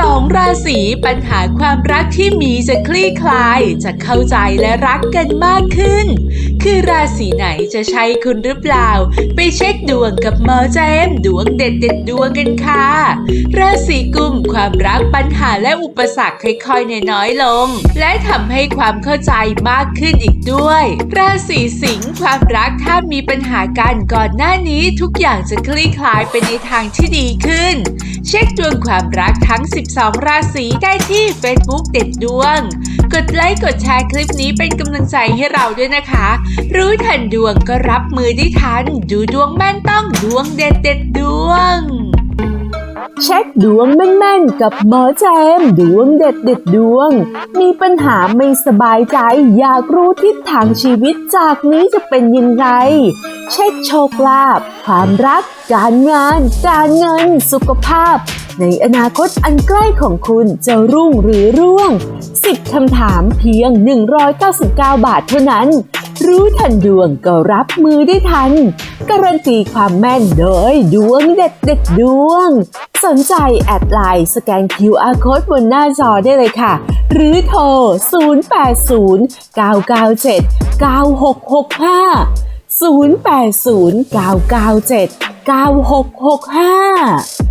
12ราศีปัญหาความรักที่มีจะคลี่คลาย จะเข้าใจและรักกันมากขึ้น คือราศีไหนจะใช่คุณหรือเปล่า ไปเช็คดวงกับหมอแจมดวงเด็ดเด็ดดวงกันค่ะ ราศี กุมความรักปัญหาและอุปสรรคค่อยๆน้อยลง และทำให้ความเข้าใจมากขึ้นอีกด้วย ราศีสิงห์ความรักถ้ามีปัญหากันก่อนหน้านี้ทุกอย่างจะคลี่คลายไปในทางที่ดีขึ้น เช็คดวงความรักทั้ง 12 ราศีได้ที่ Facebook เด็ดดวง กดไลค์กดแชร์คลิปนี้เป็นกำลังใจให้เราด้วยนะคะ รู้ทันดวงก็รับมือได้ทัน ดูดวงแม่นต้องดวงเด็ดเด็ดดวง เช็คดวงแม่นๆ กับหมอแจมดวงเด็ดเด็ดดวง มีปัญหาไม่สบายใจ อยากรู้ทิศทางชีวิตจากนี้จะเป็นยังไง เช็คโชคลาภความรัก การงาน การเงิน สุขภาพ ในอนาคตอันใกล้ของคุณจะรุ่งหรือร่วง 10 คำถามเพียง 199 บาทเท่านั้น รู้ทันดวงก็รับมือได้ทัน การันตีความแม่นโดยดวงเด็ดเด็ดดวง สนใจแอดไลน์สแกน QR Code บนหน้าจอได้เลยค่ะ หรือโทร 080 997 9665 080 997 9665